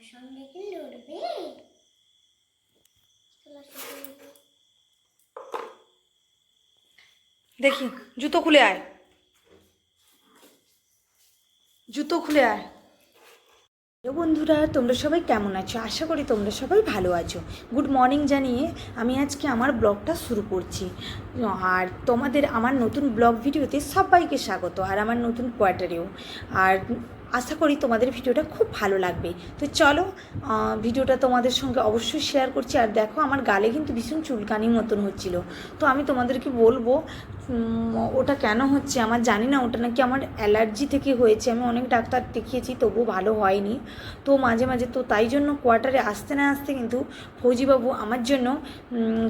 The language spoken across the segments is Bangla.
আমার সঙ্গে কি লড়বে। দেখি, জুতো খুলে আয়। জুতো খুলে আয়। হ্যালো বন্ধুরা, তোমরা সবাই কেমন আছো? আশা করি তোমরা সবাই ভালো আছো। গুড মর্নিং জানিয়ে আমি আজকে আমার ব্লগটা শুরু করছি। আর তোমাদের আমার নতুন ব্লগ ভিডিওতে সবাইকে স্বাগত, আর আমার নতুন কোয়ার্টারেও। আর আশা করি তোমাদের ভিডিওটা খুব ভালো লাগবে। তো চলো ভিডিওটা তোমাদের সঙ্গে অবশ্যই শেয়ার করছি। আর দেখো, আমার গালে কিন্তু ভীষণ চুলকানির মতন হচ্ছিল। তো আমি তোমাদেরকে বলব ওটা কেন হচ্ছে আমার জানি না, ওটা নাকি আমার অ্যালার্জি থেকে হয়েছে, আমি অনেক ডাক্তার দেখিয়েছি তবু ভালো হয়নি। তো মাঝে মাঝে, তো তাই জন্য কোয়ার্টারে আসতে না আসতে কিন্তু ফৌজিবাবু আমার জন্য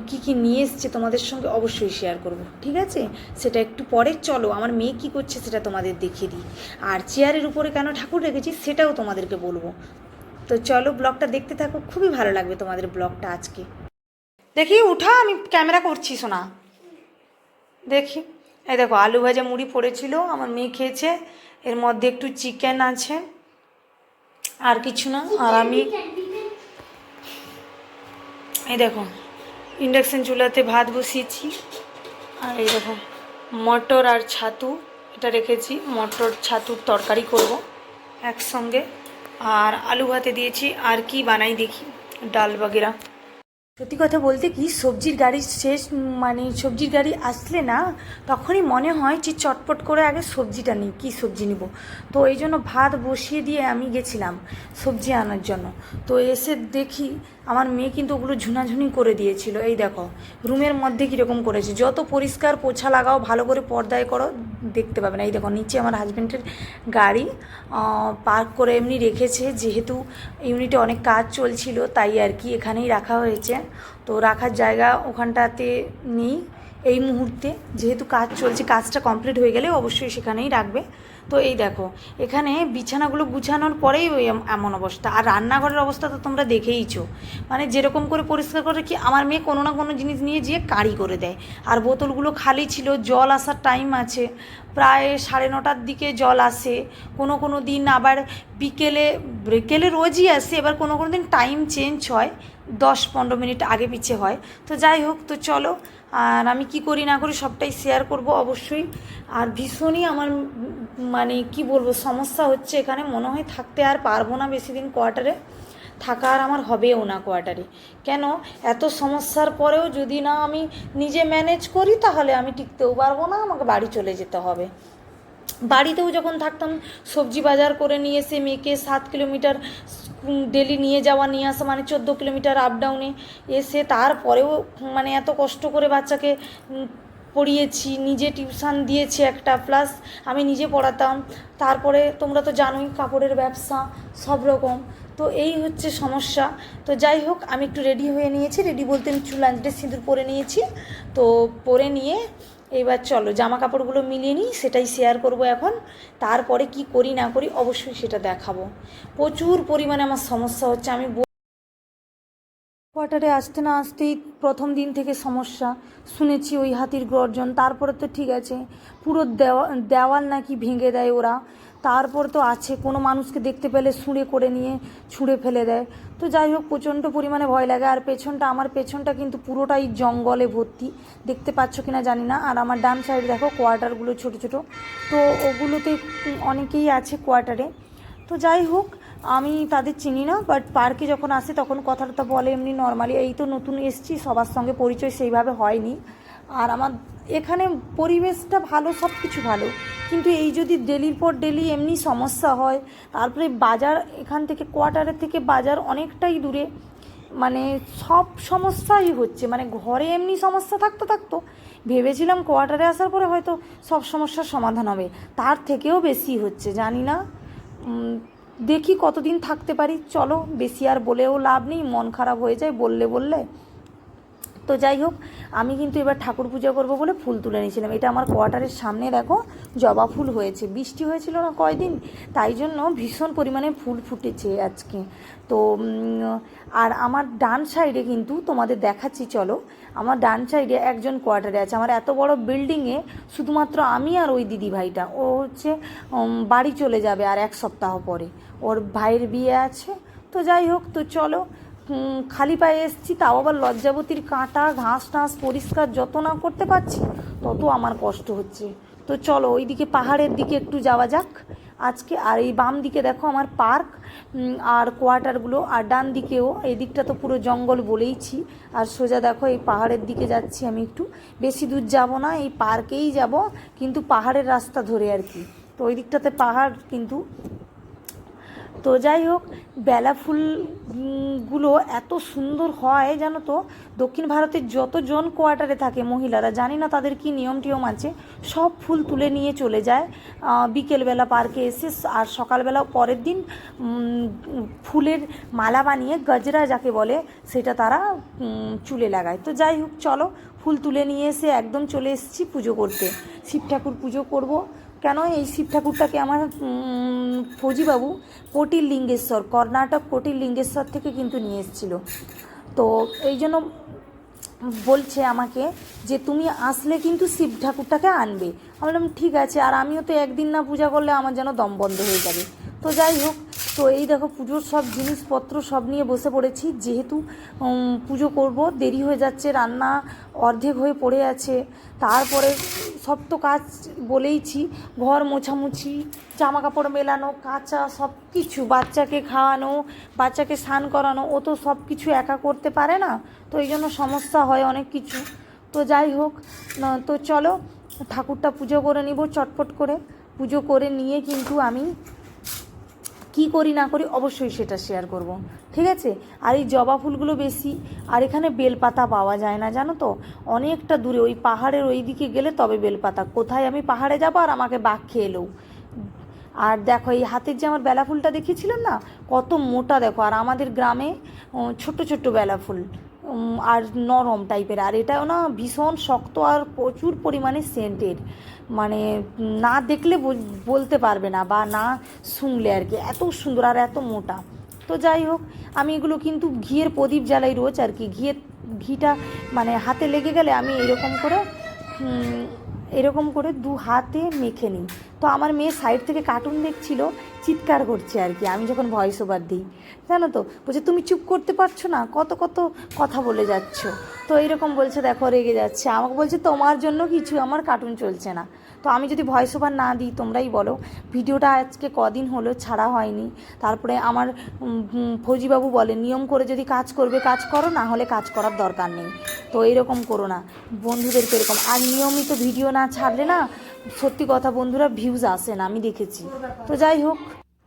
কি কি নিয়ে এসছে তোমাদের সঙ্গে অবশ্যই শেয়ার করব, ঠিক আছে? সেটা একটু পরে চলো, আমার মেয়ে কি করছে সেটা তোমাদের দেখিয়ে দিই। আর চেয়ারের উপরে কেন ঠাকুর রেখেছি সেটাও তোমাদেরকে বলব। তো চলো ব্লগটা দেখতে থাকো, খুবই ভালো লাগবে তোমাদের ব্লগটা আজকে। দেখি, উঠা, আমি ক্যামেরা করছি শোনা দেখি। এই দেখো, আলু ভাজা মুড়ি পড়েছিল, আমার মেয়ে খেয়েছে। এর মধ্যে একটু চিকেন আছে। আর কিছু না, আর আমি এই দেখো, ইন্ডাকশান চুলাতে ভাত বসিয়েছি। আর এই দেখো, মটর আর ছাতু, এটা রেখেছি। মটর, ছাতুর তরকারি করব একসঙ্গে। আর আলু ভাতে দিয়েছি, আর কি বানাই দেখি, ডাল বাগেরা। সত্যি কথা বলতে কি, সবজির গাড়ি শেষ মানে সবজির গাড়ি আসলে না, তখনই মনে হয় যে চটপট করে আগে সবজিটা নিই, কী সবজি নিব। তো এই জন্য ভাত বসিয়ে দিয়ে আমি গেছিলাম সবজি আনার জন্য। তো এসে দেখি আমার মেয়ে কিন্তু ওগুলো ঝুনাঝুনি করে দিয়েছিল। এই দেখো, রুমের মধ্যে কীরকম করেছে? যত পরিষ্কার পোছা লাগাও, ভালো করে পর্দায় করো, দেখতে পাবে না। এই দেখো, নিচে আমার হাজব্যান্ডের গাড়ি পার্ক করে এমনি রেখেছে। যেহেতু ইউনিটে অনেক কাজ চলছিল, তাই আর কি এখানেই রাখা হয়েছে। তো রাখার জায়গা ওখানটাতে নেই। এই মুহূর্তে যেহেতু কাজ চলছে, কাজটা কমপ্লিট হয়ে গেলে অবশ্যই সেখানেই রাখবে। তো এই দেখো, এখানে বিছানাগুলো গুছানোর পরেই ওই এমন অবস্থা। আর রান্নাঘরের অবস্থা তো তোমরা দেখেইছো। মানে যেরকম করে পরিষ্কার করে কি আমার মেয়ে কোনো না কোনো জিনিস নিয়ে যেয়ে কারি করে দেয়। আর বোতলগুলো খালি ছিল, জল আসার টাইম আছে। প্রায় সাড়ে নটার দিকে জল আসে। কোনো কোনো দিন আবার বিকেলে বিকেলে রোজই আসে, এবার কোনো কোনো দিন টাইম চেঞ্জ হয়। দশ পনেরো মিনিট আগে পিছে হয়। তো যাই হোক, তো চলো, আর আমি কি করি না করি সবটাই শেয়ার করব অবশ্যই। আর ভীষণই আমার মানে কি বলব, সমস্যা হচ্ছে এখানে। মনে হয় থাকতে আর পারব না বেশি দিন কোয়ার্টারে থাকা আর আমার হবেও না কোয়ার্টারে কেন? এত সমস্যার পরেও যদি না আমি নিজে ম্যানেজ করি, তাহলে আমি টিকতেও পারব না, আমাকে বাড়ি চলে যেতে হবে। বাড়িতেও যখন থাকতাম, সবজি বাজার করে নিয়ে এসে মেয়েকে সাত কিলোমিটার ডেলি নিয়ে যাওয়া, নিয়ে আসা মানে চোদ্দ কিলোমিটার আপ ডাউনে এসে তারপরেও মানে এত কষ্ট করে বাচ্চাকে পড়িয়েছি, নিজে টিউশন দিয়েছি একটা প্লাস আমি নিজে পড়াতাম। তারপরে তোমরা তো জানোই কাপড়ের ব্যবসা সব রকম। তো এই হচ্ছে সমস্যা। তো যাই হোক, আমি একটু রেডি হয়ে নিয়েছি। রেডি বলতে আমি চুল আঁচড়ে সিঁদুর পরে নিয়েছি। তো পরে নিয়ে এবার চলো জামা কাপড়গুলো মিলিয়ে নিই, সেটাই শেয়ার করব এখন। তারপরে কি করি না করি অবশ্যই সেটা দেখাবো। প্রচুর পরিমাণে আমার সমস্যা হচ্ছে, আমি কোয়ার্টারে আসতে না আসতেই প্রথম দিন থেকে সমস্যা। শুনেছি ওই হাতির গর্জন। তারপরে তো ঠিক আছে, পুরো দেওয়া, দেওয়াল নাকি ভেঙে দেয় ওরা। তারপর তো আছে, কোনো মানুষকে দেখতে পেলে ছুঁড়ে করে নিয়ে ছুঁড়ে ফেলে দেয়। তো যাই হোক, প্রচণ্ড পরিমাণে ভয় লাগে। আর পেছনটা, আমার পেছনটা কিন্তু পুরোটাই জঙ্গলে ভর্তি। দেখতে পাচ্ছ কিনা জানি না। আর আমার ডান সাইড দেখো কোয়ার্টারগুলো ছোট ছোট। তো ওগুলোতে অনেকেই আছে কোয়ার্টারে তো যাই হোক আমি তাদের চিনি না বাট পার্কে যখন আসে তখন কথাটা বলে এমনি নর্মালি এই তো নতুন এসছি, সবার সঙ্গে পরিচয় সেইভাবে হয়নি। আর আমার এখানে পরিবেশটা ভালো সব কিছু ভালো। কিন্তু এই যদি ডেলির পর ডেলি এমনি সমস্যা হয়, তারপরে বাজার এখান থেকে, কোয়ার্টারের থেকে বাজার অনেকটাই দূরে মানে সব সমস্যাই হচ্ছে। মানে ঘরে এমনি সমস্যা থাকতো থাকতো। ভেবেছিলাম কোয়ার্টারে আসার পরে হয়তো সব সমস্যার সমাধান হবে। তার থেকেও বেশি হচ্ছে, জানি না। দেখি কতদিন থাকতে পারি? চলো, বেশি আর বলেও লাভ নেই, মন খারাপ হয়ে যায়, বললে বললে। তো যাই হোক, আমি কিন্তু এবার ঠাকুর পূজা করব বলে ফুল তুলে নিয়েছিলাম। এটা আমার কোয়ার্টারের সামনে দেখো, জবা ফুল হয়েছে। বৃষ্টি হয়েছিল না কয়দিন? তাই জন্য ভীষণ পরিমাণে ফুল ফুটেছে আজকে। তো আর আমার ডান সাইডে কিন্তু তোমাদের দেখাচ্ছি, চলো। আমার ডান সাইডে একজন কোয়ার্টারে আছে। আমার এত বড় বিল্ডিংয়ে শুধুমাত্র আমি আর ওই দিদি ভাইটা। ও হচ্ছে বাড়ি চলে যাবে আর এক সপ্তাহ পরে। ওর ভাইয়ের বিয়ে আছে। তো যাই হোক, তো চলো খালি পায়ে এসছি, তাও আবার লজ্জাবতীর কাঁটা, ঘাস টাস পরিষ্কার যত না করতে পারছি, তত আমার কষ্ট হচ্ছে। তো চলো, ওইদিকে পাহাড়ের দিকে একটু যাওয়া যাক। আজকে আর এই বাম দিকে দেখো আমার পার্ক আর কোয়ার্টারগুলো আর ডান দিকেও এই দিকটা তো পুরো জঙ্গল বলেইছি। আর সোজা দেখো, এই পাহাড়ের দিকে যাচ্ছি আমি একটু। বেশি দূর যাব না, এই পার্কেই যাব, কিন্তু পাহাড়ের রাস্তা ধরে আর কি। তো ওই দিকটাতে পাহাড় কিন্তু তো যাই হোক, বেলা ফুলগুলো এত সুন্দর হয় জানো তো? দক্ষিণ ভারতের যতজন কোয়ার্টারে থাকে মহিলারা, জানি না তাদের কি নিয়ম টিয়ম আছে, সব ফুল তুলে নিয়ে চলে যায়। বিকেলবেলা পার্কে এসে আর সকালবেলা পরের দিন ফুলের মালা বানিয়ে গজরা যাকে বলে, সেটা তারা চুলে লাগায়। তো যাই হোক, চলো, ফুল তুলে নিয়ে এসে একদম চলে এসেছি পুজো করতে। শিব ঠাকুর পুজো করব। কেন এই শিব ঠাকুরটাকে আমার ফৌজিবাবু কোটির লিঙ্গেশ্বর কর্ণাটক কোটির লিঙ্গেশ্বর থেকে কিন্তু নিয়ে এসেছিল। তো এই জন্য বলছে আমাকে যে তুমি আসলে কিন্তু শিব ঠাকুরটাকে আনবে। আমি বললাম, ঠিক আছে, আর আমিও তো একদিন না পূজা করলে আমার যেন দম বন্ধ হয়ে যাবে। তো যাই হোক, তো এই দেখো পুজোর সব জিনিসপত্র সব নিয়ে বসে পড়েছি। যেহেতু পুজো করব, দেরি হয়ে যাচ্ছে, রান্না অর্ধেক হয়ে পড়ে আছে। তারপরে সব তো কাজ বলেইছি, ঘর মোছামুছি জামা কাপড় মেলানো, কাঁচা সব কিছু, বাচ্চাকে খাওয়ানো, বাচ্চাকে স্নান করানো, ও তো সব কিছু একা করতে পারে না, তো এই জন্য সমস্যা হয় অনেক কিছু। তো যাই হোক তো চলো, ঠাকুরটা পুজো করে নিব চটপট করে। পুজো করে নিয়ে কিন্তু আমি কি করি না করি অবশ্যই সেটা শেয়ার করব। ঠিক আছে? আর এই জবা ফুলগুলো বেশি, আর এখানে বেলপাতা পাওয়া যায় না, জানো তো? অনেকটা দূরে, ওই পাহাড়ের ওই দিকে গেলে তবে বেলপাতা। কোথায় আমি পাহাড়ে যাব আর আমাকে বাঘ খেয়ে এলেও আর দেখো, এই হাতের যে আমার বেলা ফুলটা দেখেছিলাম না? কত মোটা দেখো। আর আমাদের গ্রামে ছোট ছোট্ট বেলা ফুল। আর নরম টাইপের আর এটাও না ভীষণ শক্ত আর প্রচুর পরিমাণে সেন্টেড মানে না দেখলে বল- বলতে পারবে না বা না শুনলে আর কি। এত সুন্দর আর এত মোটা। তো যাই হোক, আমি এগুলো কিন্তু ঘিয়ের প্রদীপ জ্বালাই রোজ আর কি। ঘিয়ের ঘিটা মানে হাতে লেগে গেলে আমি এরকম করে এরকম করে দু হাতে মেখে নিই। তো আমার মেয়ে সাইড থেকে কার্টুন দেখছিল, চিৎকার করছে আর কি। আমি যখন ভয়েস ওভার দিই, জানো তো? বলছে, তুমি চুপ করতে পারছ না? কত কত কথা বলে যাচ্ছ? তো এরকম বলছে, দেখো, রেগে যাচ্ছে। আমাকে বলছে, তোমার জন্য কিছু, আমার কার্টুন চলছে না। তো আমি যদি ভয়েস ওভার না দিই, তোমরাই বলো। ভিডিওটা আজকে কদিন হলো ছাড়া হয়নি। তারপরে আমার ফৌজিবাবু বলে নিয়ম করে যদি কাজ করবে, কাজ করো, না হলে কাজ করার দরকার নেই। তো এরকম করো না। বন্ধুদেরকে এরকম আর নিয়মিত ভিডিও না ছাড়লে না, সত্যি কথা বন্ধুরা ভিউজ আসে না, আমি দেখেছি। তো যাই হোক।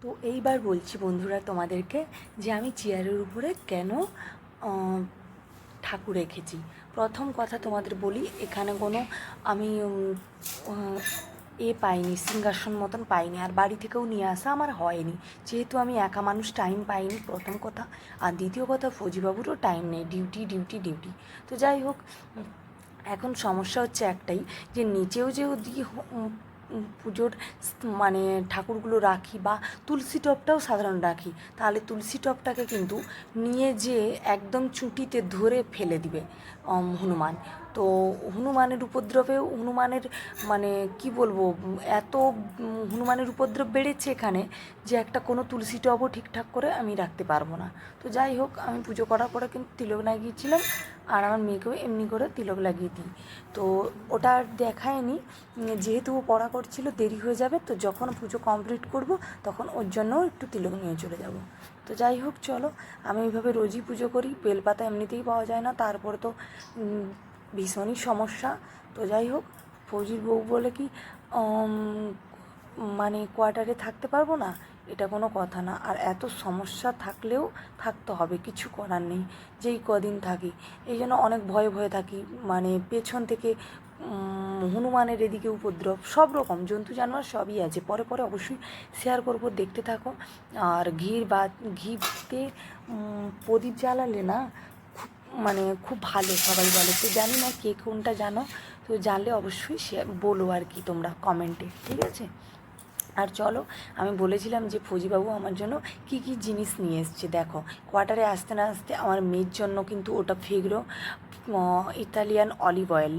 তো এইবার বলছি বন্ধুরা তোমাদেরকে যে আমি চেয়ারের উপরে কেন ঠাকুর রেখেছি। প্রথম কথা তোমাদের বলি, এখানে কোনো আমি এ পাইনি, সিংহাসন মতন পাইনি, আর বাড়ি থেকেও নিয়ে আসা আমার হয়নি। যেহেতু আমি একা মানুষ টাইম পাইনি, প্রথম কথা। আর দ্বিতীয় কথা, ফৌজিবাবুরও টাইম নেই ডিউটি ডিউটি ডিউটি তো যাই হোক, এখন সমস্যা হচ্ছে একটাই, যে নিচেও যে পুজোর মানে ঠাকুরগুলো রাখি বা তুলসী টপটাও সাধারণ রাখি, তাহলে তুলসী টপটাকে কিন্তু নিয়ে যেয়ে একদম চুটিতে ধরে ফেলে দিবে হনুমান। তো হনুমানের উপদ্রবে, হনুমানের মানে কি বলব, এত হনুমানের উপদ্রব বেড়েছে এখানে যে একটা কোনো তুলসী টবও ঠিকঠাক করে আমি রাখতে পারব না। তো যাই হোক, আমি পুজো করার পরে কিন্তু তিলক লাগিয়েছিলাম আর আমার মেয়েকেও এমনি করে তিলক লাগিয়ে দিই। তো ওটা দেখায়নি, যেহেতু ও পড়া করছিল দেরি হয়ে যাবে, তো যখন পুজো কমপ্লিট করব তখন ওর জন্যও একটু তিলক নিয়ে চলে যাব। তো যাই হোক, চলো, আমি এইভাবে রোজই পুজো করি, বেলপাতা এমনিতেই পাওয়া যায় না, তারপর তো ভীষণই সমস্যা। তো যাই হোক, ফৌজির বউ বলে কি মানে কোয়ার্টারে থাকতে পারব না? এটা কোনো কথা না। আর এত সমস্যা থাকলেও থাকতে হবে, কিছু করার নেই। যেই কদিন থাকি, এই জন্য অনেক ভয়ে ভয়ে থাকি। মানে পেছন থেকে হনুমানের এদিকে উপদ্রব, সব রকম। জন্তু জানোয়ার সবই আছে। পরে পরে অবশ্যই শেয়ার করব, দেখতে থাকো। আর ঘির বা, ঘিতে প্রদীপ জ্বালালে না মানে খুব ভালো সবাই বলে। তো জানি না কে কোনটা জানো? তো জানলে অবশ্যই শেয়ার বলো আর কি তোমরা কমেন্টে, ঠিক আছে? আর চলো, আমি বলেছিলাম যে ফৌজিবাবু আমার জন্য কি কি জিনিস নিয়ে এসছে, দেখো। কোয়ার্টারে আসতে না আসতে আমার মেয়ের জন্য কিন্তু ওটা ফেগরো ইতালিয়ান অলিভ অয়েল,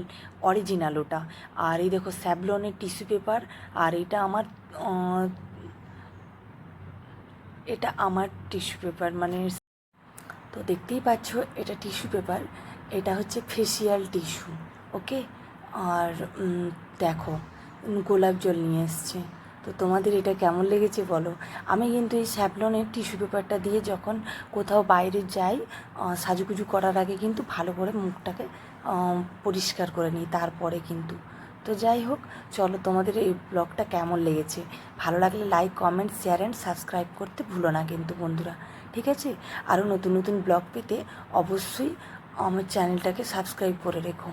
অরিজিনাল ওটা। আর এই দেখো স্যাভলনের টিস্যু পেপার, আর এটা আমার এটা আমার টিস্যু পেপার মানে তো দেখতেই পাচ্ছ, এটা টিস্যু পেপার। এটা হচ্ছে ফেসিয়াল টিস্যু, ওকে? আর দেখো, গোলাপ জল নিয়ে এসছে। তো তোমাদের এটা কেমন লেগেছে বলো? আমি কিন্তু এই স্যাভলনের টিস্যু পেপারটা দিয়ে যখন কোথাও বাইরে যাই সাজুগুজু করার আগে কিন্তু ভালো করে মুখটাকে পরিষ্কার করে নিই, তারপরে কিন্তু। তো যাই হোক, চলো তোমাদের এই ব্লগটা কেমন লেগেছে? ভালো লাগলে like comment share and subscribe করতে ভুলো না কিন্তু বন্ধুরা। ঠিক আছে? আরও নতুন নতুন ব্লগ পেতে অবশ্যই আমার চ্যানেলটাকে সাবস্ক্রাইব করে রেখো।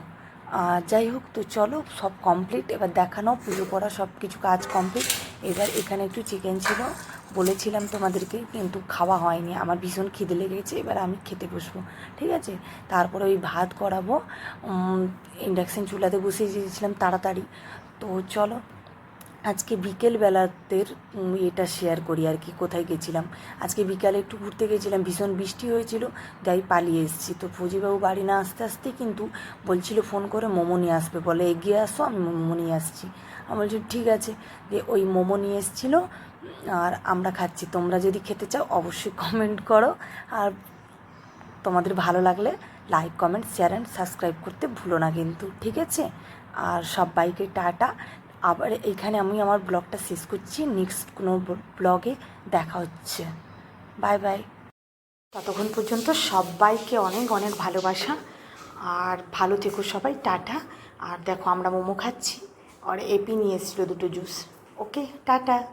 আর যাই হোক, তো চলো সব কমপ্লিট এবার দেখানো পুজো করা সব কিছু কাজ কমপ্লিট এবার এখানে একটু চিকেন ছিল, বলেছিলাম তোমাদেরকে, কিন্তু খাওয়া হয়নি। আমার ভীষণ খিদে লেগেছে, এবার আমি খেতে বসবো, ঠিক আছে? তারপরে ওই ভাত করাবো ইন্ডাকশান চুলাতে বসিয়ে দিয়েছিলাম তাড়াতাড়ি। তো চলো আজকে বিকেল বেলাতের এটা শেয়ার করি আর কি, কোথায় গেছিলাম। আজকে বিকালে একটু ঘুরতে গেছিলাম, ভীষণ বৃষ্টি হয়েছিল যাই পালিয়ে এসেছি। তো ফৌজিবাবু বাড়ি না আসতে আসতে কিন্তু বলছিল, ফোন করে মোমো নিয়ে আসবে, বলে, এগিয়ে আসো, আমি মোমো নিয়ে আসছি। আমি বলছি, ঠিক আছে। যে ওই মোমো নিয়ে এসেছিল, আর আমরা খাচ্ছি। তোমরা যদি খেতে চাও, অবশ্যই কমেন্ট করো। আর তোমাদের ভালো লাগলে like comment share and subscribe করতে ভুলো না কিন্তু, ঠিক আছে? আর সব সবাইকে টাটা। আবার এখানে আমি আমার ব্লগটা শেষ করছি। নেক্সট কোনো ব্লগে দেখা হচ্ছে। Bye bye. ততক্ষণ পর্যন্ত সবাইকে অনেক অনেক ভালোবাসা। আর ভালো থেকো সবাই, টাটা। আর দেখো আমরা মোমো খাচ্ছি। আর এপি নিয়ে এসেছিল দুটো জুস। ওকে, টাটা।